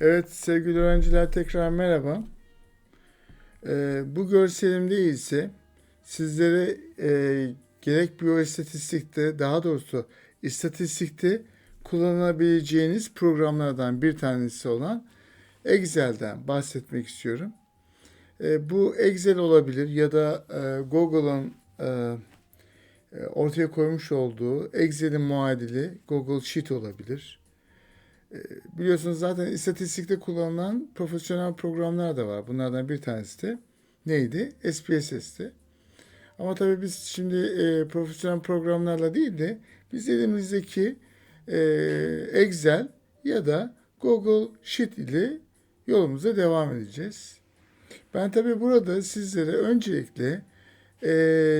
Evet sevgili öğrenciler tekrar merhaba. Ee, bu görselimde ise sizlere e, gerek biyoistatistikte daha doğrusu istatistikte kullanabileceğiniz programlardan bir tanesi olan Excel'den bahsetmek istiyorum. E, bu Excel olabilir ya da e, Google'ın e, e, ortaya koymuş olduğu Excel'in muadili Google Sheet olabilir. E, Biliyorsunuz zaten istatistikte kullanılan profesyonel programlar da var. Bunlardan bir tanesi de neydi? SPSS'ti. Ama tabii biz şimdi e, profesyonel programlarla değil de biz elimizdeki e, Excel ya da Google Sheet ile yolumuza devam edeceğiz. Ben tabii burada sizlere öncelikle e,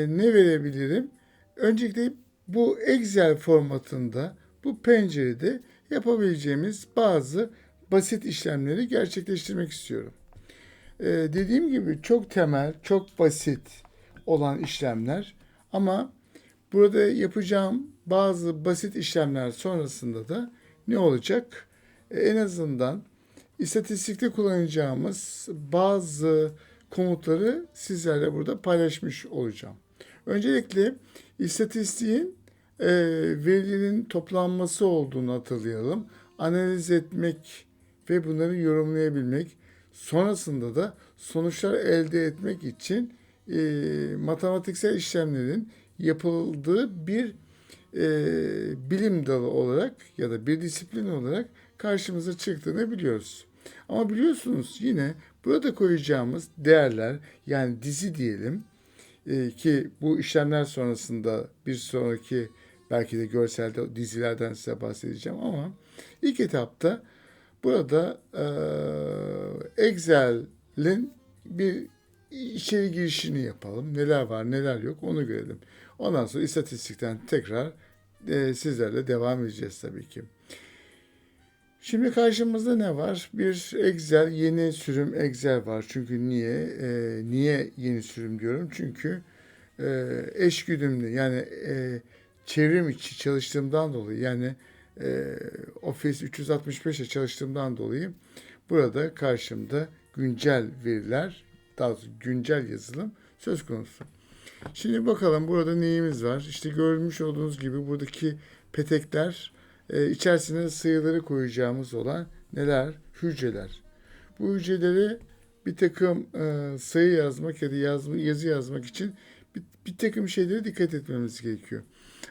ne verebilirim? Öncelikle bu Excel formatında bu pencerede yapabileceğimiz bazı basit işlemleri gerçekleştirmek istiyorum. Ee, dediğim gibi çok temel, çok basit olan işlemler ama burada yapacağım bazı basit işlemler sonrasında da ne olacak? Ee, en azından istatistikte kullanacağımız bazı komutları sizlerle burada paylaşmış olacağım. Öncelikle istatistiğin e, verilerin toplanması olduğunu hatırlayalım. Analiz etmek ve bunları yorumlayabilmek, sonrasında da sonuçlar elde etmek için e, matematiksel işlemlerin yapıldığı bir e, bilim dalı olarak ya da bir disiplin olarak karşımıza çıktığını biliyoruz. Ama biliyorsunuz yine burada koyacağımız değerler yani dizi diyelim e, ki bu işlemler sonrasında bir sonraki belki de görselde dizilerden size bahsedeceğim ama ilk etapta burada e, Excel'in bir içeri girişini yapalım. Neler var neler yok onu görelim. Ondan sonra istatistikten tekrar e, sizlerle devam edeceğiz tabii ki. Şimdi karşımızda ne var? Bir Excel, yeni sürüm Excel var. Çünkü niye? E, niye yeni sürüm diyorum? Çünkü e, eş güdümlü yani e, çevrim içi çalıştığımdan dolayı yani e, Office 365'e çalıştığımdan dolayı burada karşımda güncel veriler, daha doğrusu güncel yazılım söz konusu. Şimdi bakalım burada neyimiz var? İşte görmüş olduğunuz gibi buradaki petekler e, içerisine sayıları koyacağımız olan neler? Hücreler. Bu hücreleri bir takım e, sayı yazmak ya da yazma, yazı yazmak için bir, bir takım şeylere dikkat etmemiz gerekiyor.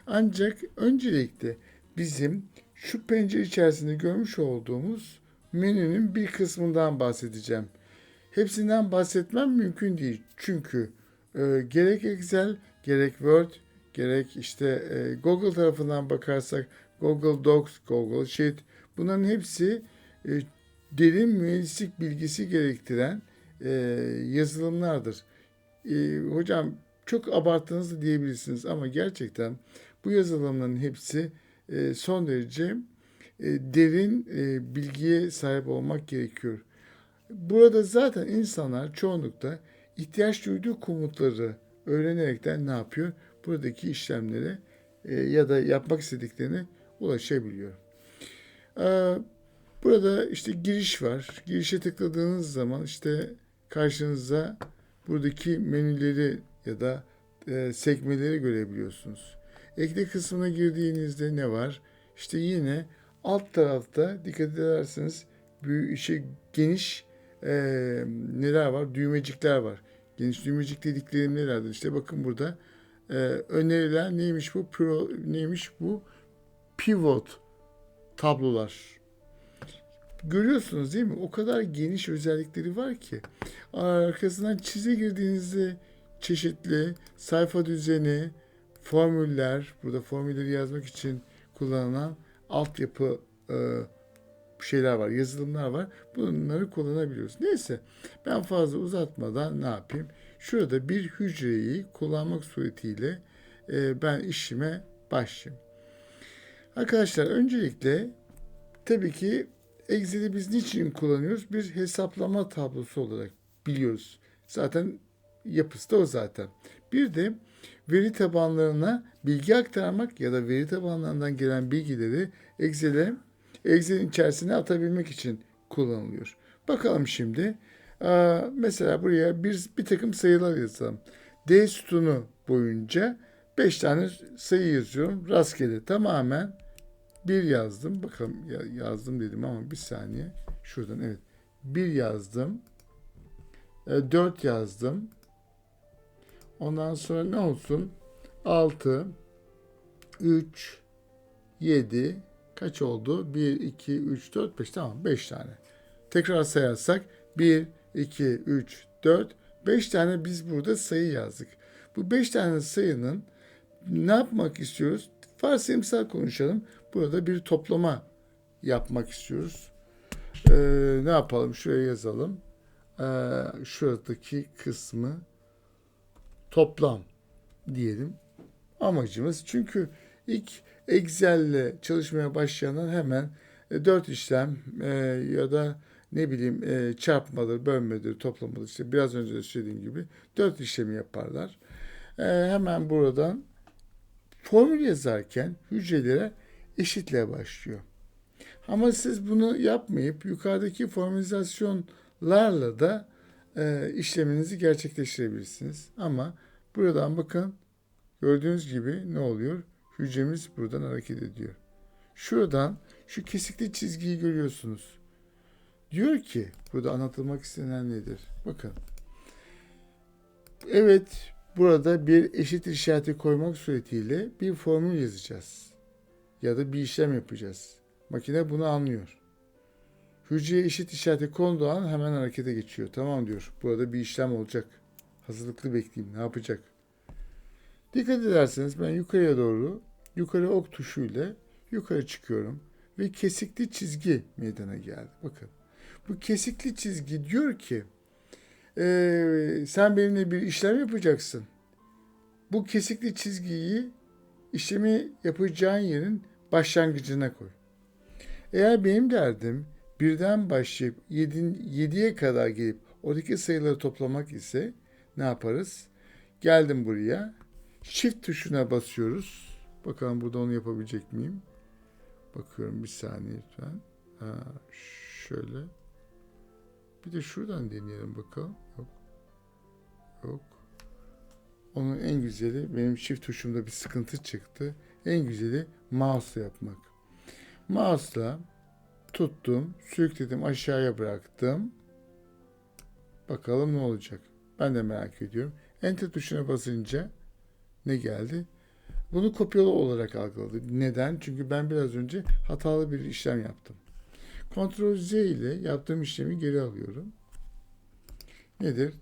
Ancak öncelikle bizim şu pencere içerisinde görmüş olduğumuz menünün bir kısmından bahsedeceğim. Hepsinden bahsetmem mümkün değil. Çünkü e, gerek Excel, gerek Word, gerek işte e, Google tarafından bakarsak Google Docs, Google Sheet bunların hepsi e, derin mühendislik bilgisi gerektiren e, yazılımlardır. E, hocam çok abarttınız da diyebilirsiniz ama gerçekten bu yazılımların hepsi e, son derece e, derin e, bilgiye sahip olmak gerekiyor. Burada zaten insanlar çoğunlukla ihtiyaç duyduğu komutları öğrenerekten ne yapıyor? Buradaki işlemlere ya da yapmak istediklerine ulaşabiliyor. Burada işte giriş var. Girişe tıkladığınız zaman işte karşınıza buradaki menüleri ya da e, sekmeleri görebiliyorsunuz. Ekle kısmına girdiğinizde ne var? İşte yine alt tarafta dikkat ederseniz büyük işe geniş e, neler var? Düğmecikler var. Geniş düğmecik dediklerim nelerdir? İşte bakın burada e, önerilen neymiş bu? Pro, neymiş bu? Pivot tablolar. Görüyorsunuz değil mi? O kadar geniş özellikleri var ki. Arkasından çize girdiğinizde çeşitli sayfa düzeni, formüller, burada formülleri yazmak için kullanılan altyapı e, şeyler var, yazılımlar var. Bunları kullanabiliyoruz. Neyse ben fazla uzatmadan ne yapayım? Şurada bir hücreyi kullanmak suretiyle e, ben işime başlayayım. Arkadaşlar öncelikle tabii ki Excel'i biz niçin kullanıyoruz? Bir hesaplama tablosu olarak biliyoruz. Zaten yapısı da o zaten. Bir de veri tabanlarına bilgi aktarmak ya da veri tabanlarından gelen bilgileri Excel'e Excel'in içerisine atabilmek için kullanılıyor. Bakalım şimdi. Mesela buraya bir, bir takım sayılar yazalım. D sütunu boyunca 5 tane sayı yazıyorum. Rastgele tamamen bir yazdım. Bakalım ya- yazdım dedim ama bir saniye. Şuradan evet. Bir yazdım. 4 yazdım. Ondan sonra ne olsun? 6 3 7 kaç oldu? 1 2 3 4 5 tamam 5 tane. Tekrar sayarsak 1 2 3 4 5 tane biz burada sayı yazdık. Bu 5 tane sayının ne yapmak istiyoruz? Varsayımsal konuşalım. Burada bir toplama yapmak istiyoruz. Ee, ne yapalım? Şuraya yazalım. Ee, şuradaki kısmı toplam diyelim. Amacımız çünkü ilk Excel'le çalışmaya başlayanlar hemen 4 işlem e, ya da ne bileyim e, çarpmadır, bölmedir, toplamadır işte biraz önce de söylediğim gibi 4 işlemi yaparlar. E, hemen buradan formül yazarken hücrelere eşitle başlıyor. Ama siz bunu yapmayıp yukarıdaki formülizasyonlarla da e, işleminizi gerçekleştirebilirsiniz. Ama buradan bakın gördüğünüz gibi ne oluyor? Hücremiz buradan hareket ediyor. Şuradan şu kesikli çizgiyi görüyorsunuz. Diyor ki burada anlatılmak istenen nedir? Bakın. Evet burada bir eşit işareti koymak suretiyle bir formül yazacağız. Ya da bir işlem yapacağız. Makine bunu anlıyor. Hücreye eşit işareti konduğu an hemen harekete geçiyor. Tamam diyor. Burada bir işlem olacak. Hazırlıklı bekleyeyim. Ne yapacak? Dikkat ederseniz ben yukarıya doğru yukarı ok tuşuyla yukarı çıkıyorum ve kesikli çizgi meydana geldi. Bakın. Bu kesikli çizgi diyor ki "Ee, sen benimle bir işlem yapacaksın. Bu kesikli çizgiyi işlemi yapacağın yerin başlangıcına koy. Eğer benim derdim birden başlayıp 7, 7'ye kadar gelip oradaki sayıları toplamak ise ne yaparız? Geldim buraya. Shift tuşuna basıyoruz. Bakalım burada onu yapabilecek miyim? Bakıyorum bir saniye lütfen. Ha, şöyle. Bir de şuradan deneyelim bakalım. Yok. Yok. Onun en güzeli benim shift tuşumda bir sıkıntı çıktı. En güzeli mouse yapmak. Mouse'la tuttum, sürükledim, aşağıya bıraktım. Bakalım ne olacak. Ben de merak ediyorum. Enter tuşuna basınca ne geldi? Bunu kopyalı olarak algıladı. Neden? Çünkü ben biraz önce hatalı bir işlem yaptım. Ctrl Z ile yaptığım işlemi geri alıyorum. Nedir?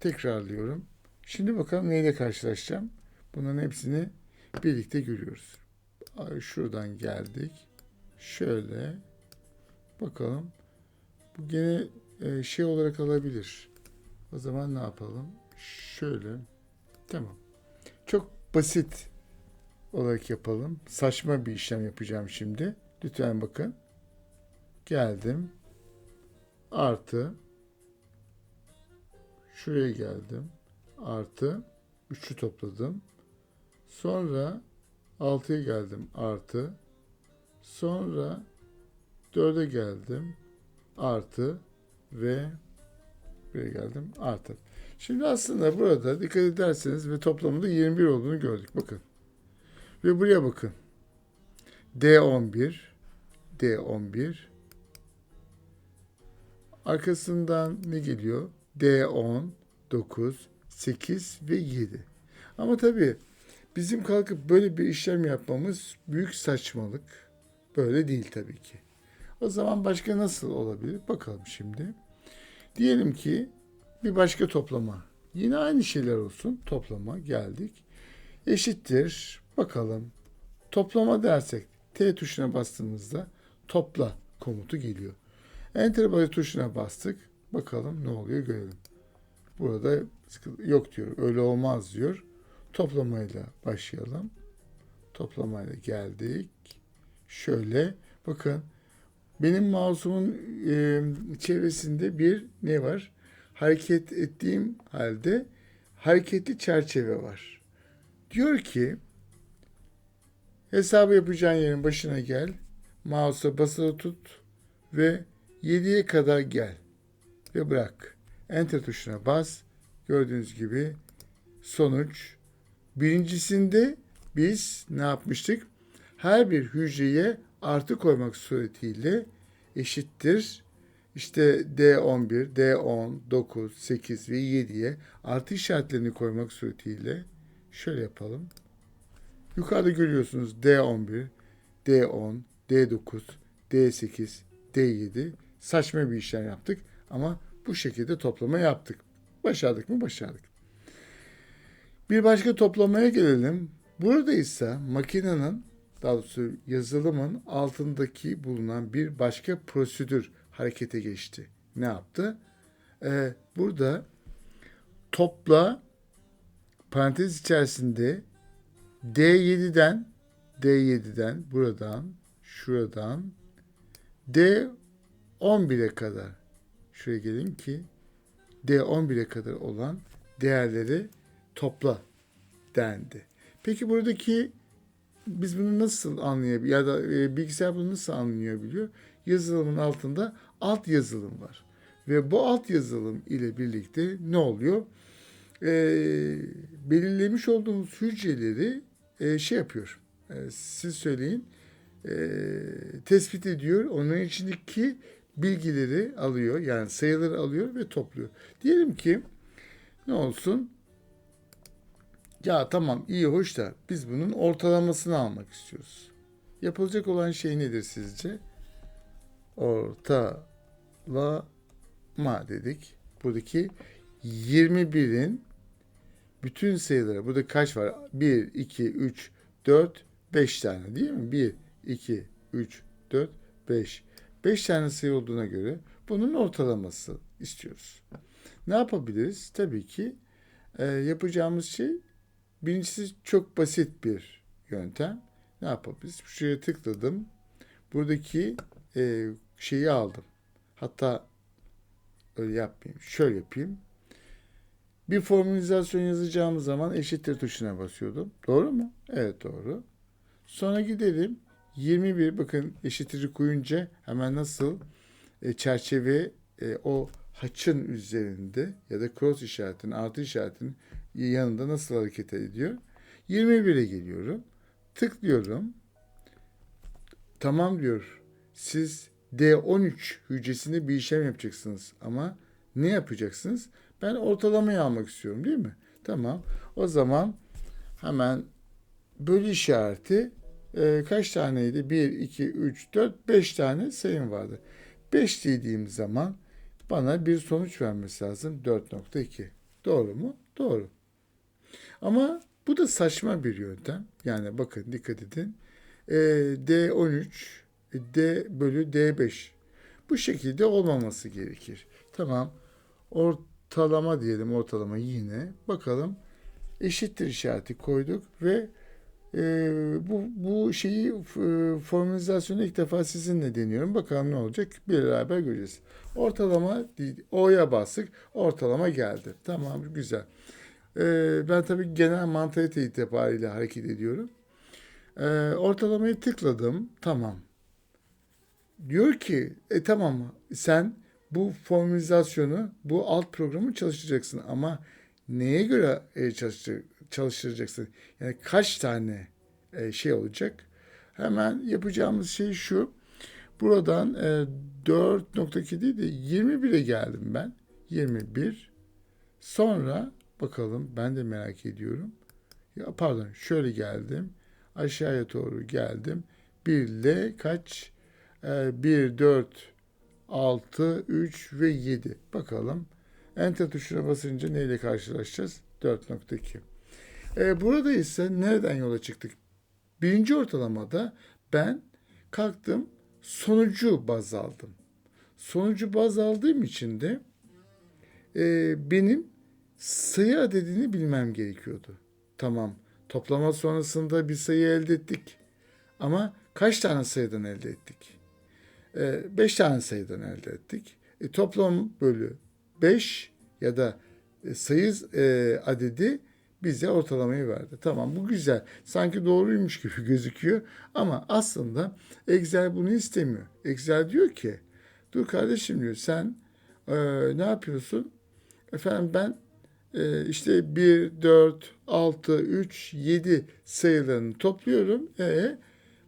Tekrarlıyorum. Şimdi bakalım neyle karşılaşacağım. Bunların hepsini birlikte görüyoruz. Şuradan geldik. Şöyle. Bakalım. Bu gene e, şey olarak alabilir. O zaman ne yapalım? Şöyle. Tamam. Çok basit olarak yapalım. Saçma bir işlem yapacağım şimdi. Lütfen bakın. Geldim. Artı. Şuraya geldim. Artı. Üçü topladım. Sonra 6'ya geldim. Artı. Sonra 4'e geldim. Artı. Ve buraya geldim. Artı. Şimdi aslında burada dikkat ederseniz ve toplamında 21 olduğunu gördük. Bakın. Ve buraya bakın. D11 D11 Arkasından ne geliyor? D10 9 8 ve 7. Ama tabii bizim kalkıp böyle bir işlem yapmamız büyük saçmalık. Böyle değil tabii ki. O zaman başka nasıl olabilir? Bakalım şimdi. Diyelim ki bir başka toplama. Yine aynı şeyler olsun. Toplama geldik. Eşittir. Bakalım. Toplama dersek T tuşuna bastığımızda topla komutu geliyor. Enter bas tuşuna bastık. Bakalım ne oluyor görelim. Burada yok diyor. Öyle olmaz diyor. Toplamayla başlayalım. Toplamayla geldik. Şöyle bakın benim mouse'umun e, çevresinde bir ne var? Hareket ettiğim halde hareketli çerçeve var. Diyor ki hesabı yapacağın yerin başına gel. Mouse'a basılı tut ve 7'ye kadar gel ve bırak. Enter tuşuna bas. Gördüğünüz gibi sonuç. Birincisinde biz ne yapmıştık? Her bir hücreye artı koymak suretiyle eşittir. İşte D11, D10, 9, 8 ve 7'ye artı işaretlerini koymak suretiyle şöyle yapalım. Yukarıda görüyorsunuz D11, D10, D9, D8, D7 saçma bir işlem yaptık ama bu şekilde toplama yaptık. Başardık mı? Başardık. Bir başka toplamaya gelelim. Burada ise makinenin daha doğrusu yazılımın altındaki bulunan bir başka prosedür harekete geçti. Ne yaptı? Ee, burada topla parantez içerisinde D7'den D7'den buradan şuradan D11'e kadar şuraya gelin ki D11'e kadar olan değerleri topla dendi. Peki buradaki biz bunu nasıl anlayabiliyor ya da e, bilgisayar bunu nasıl anlayabiliyor? Yazılımın altında alt yazılım var. Ve bu alt yazılım ile birlikte ne oluyor? E, belirlemiş olduğumuz hücreleri e, şey yapıyor. E, siz söyleyin. E, tespit ediyor. Onun içindeki bilgileri alıyor. Yani sayıları alıyor ve topluyor. Diyelim ki ne olsun? Ya tamam iyi hoş da biz bunun ortalamasını almak istiyoruz. Yapılacak olan şey nedir sizce? Ortalama dedik. Buradaki 21'in bütün sayıları burada kaç var? 1, 2, 3, 4, 5 tane değil mi? 1, 2, 3, 4, 5. 5 tane sayı olduğuna göre bunun ortalaması istiyoruz. Ne yapabiliriz? Tabii ki e, yapacağımız şey Birincisi çok basit bir yöntem. Ne yapabiliriz? Şuraya tıkladım. Buradaki e, şeyi aldım. Hatta öyle yapmayayım. Şöyle yapayım. Bir formülizasyon yazacağımız zaman eşittir tuşuna basıyordum. Doğru mu? Evet doğru. Sonra gidelim. 21 bakın eşitiri koyunca hemen nasıl e, çerçeve e, o haçın üzerinde ya da cross işaretinin artı işaretinin yanında nasıl hareket ediyor? 21'e geliyorum. Tıklıyorum. Tamam diyor. Siz D13 hücresinde bir işlem yapacaksınız ama ne yapacaksınız? Ben ortalamayı almak istiyorum değil mi? Tamam. O zaman hemen bölü işareti e, kaç taneydi? 1, 2, 3, 4, 5 tane sayım vardı. 5 dediğim zaman bana bir sonuç vermesi lazım. 4.2. Doğru mu? Doğru. Ama bu da saçma bir yöntem. Yani bakın dikkat edin. E, D13 D bölü D5. Bu şekilde olmaması gerekir. Tamam. Ortalama diyelim ortalama yine. Bakalım eşittir işareti koyduk ve e, bu, bu şeyi e, formülizasyonu ilk defa sizinle deniyorum. Bakalım ne olacak beraber göreceğiz. Ortalama O'ya bastık. Ortalama geldi. Tamam güzel. Ee, ben tabii genel mantalite itibariyle hareket ediyorum. Ee, ortalamayı tıkladım. Tamam. Diyor ki e tamam sen bu formülizasyonu bu alt programı çalıştıracaksın ama neye göre e, çalıştır, çalıştıracaksın? Yani kaç tane e, şey olacak? Hemen yapacağımız şey şu. Buradan e, 4.2 değil de 21'e geldim ben. 21. Sonra Bakalım ben de merak ediyorum. Ya pardon şöyle geldim. Aşağıya doğru geldim. 1 ile kaç? Ee, 1, 4, 6, 3 ve 7. Bakalım. Enter tuşuna basınca neyle karşılaşacağız? 4.2. Ee, burada ise nereden yola çıktık? Birinci ortalamada ben kalktım sonucu baz aldım. Sonucu baz aldığım için de e, benim sayı adedini bilmem gerekiyordu. Tamam toplama sonrasında bir sayı elde ettik. Ama kaç tane sayıdan elde ettik? 5 ee, tane sayıdan elde ettik. E, toplam bölü 5 ya da e, sayı e, adedi bize ortalamayı verdi. Tamam bu güzel. Sanki doğruymuş gibi gözüküyor ama aslında Excel bunu istemiyor. Excel diyor ki Dur kardeşim diyor sen e, ne yapıyorsun? Efendim ben e, işte 1, 4, 6, 3, 7 sayılarını topluyorum. E,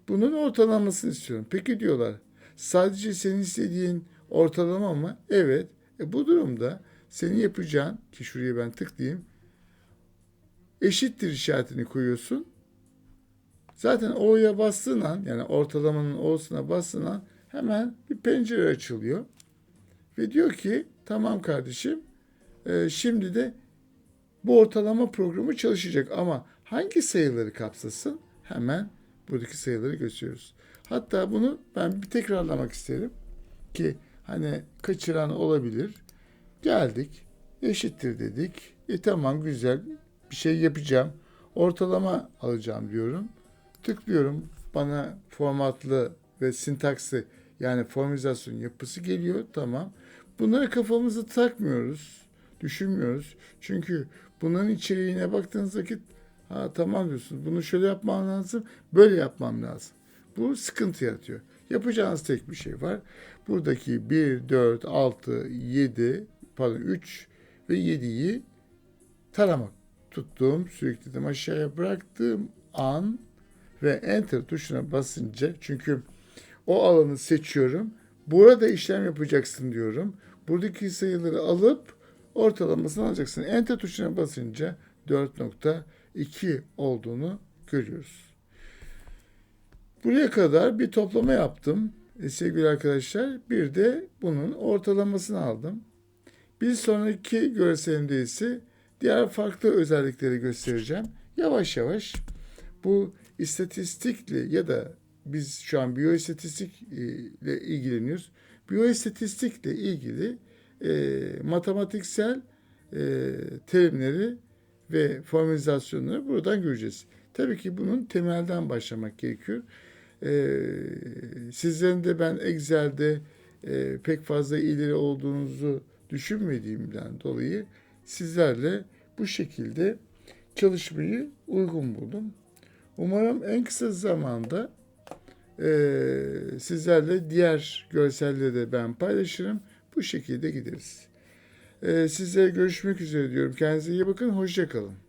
bunun ortalamasını istiyorum. Peki diyorlar sadece senin istediğin ortalama mı? Evet. E, bu durumda senin yapacağın ki şuraya ben tıklayayım eşittir işaretini koyuyorsun. Zaten O'ya bastığın an yani ortalamanın O'suna bastığın an hemen bir pencere açılıyor. Ve diyor ki tamam kardeşim e, şimdi de bu ortalama programı çalışacak ama hangi sayıları kapsasın? Hemen buradaki sayıları gösteriyoruz. Hatta bunu ben bir tekrarlamak isterim ki hani kaçıran olabilir. Geldik eşittir dedik. E tamam güzel bir şey yapacağım. Ortalama alacağım diyorum. Tıklıyorum. Bana formatlı ve sintaksi yani formalizasyon yapısı geliyor. Tamam. Bunlara kafamızı takmıyoruz. Düşünmüyoruz. Çünkü bunların içeriğine baktığınız vakit ha tamam diyorsunuz. Bunu şöyle yapmam lazım. Böyle yapmam lazım. Bu sıkıntı yaratıyor. Yapacağınız tek bir şey var. Buradaki 1, 4, 6, 7, pardon 3 ve 7'yi taramak. Tuttuğum, sürükledim aşağıya bıraktığım an ve enter tuşuna basınca çünkü o alanı seçiyorum. Burada işlem yapacaksın diyorum. Buradaki sayıları alıp ortalamasını alacaksın. Enter tuşuna basınca 4.2 olduğunu görüyoruz. Buraya kadar bir toplama yaptım e, sevgili arkadaşlar. Bir de bunun ortalamasını aldım. Bir sonraki görselimde ise diğer farklı özellikleri göstereceğim. Yavaş yavaş bu istatistikle ya da biz şu an biyoistatistik e, ile ilgileniyoruz. Biyoistatistikle ilgili e, matematiksel e, terimleri ve formalizasyonları buradan göreceğiz. Tabii ki bunun temelden başlamak gerekiyor. E, sizlerin de ben Excel'de e, pek fazla ileri olduğunuzu düşünmediğimden dolayı sizlerle bu şekilde çalışmayı uygun buldum. Umarım en kısa zamanda e, sizlerle diğer görselleri de ben paylaşırım. Bu şekilde gideriz. E, sizlere görüşmek üzere diyorum. Kendinize iyi bakın. Hoşçakalın.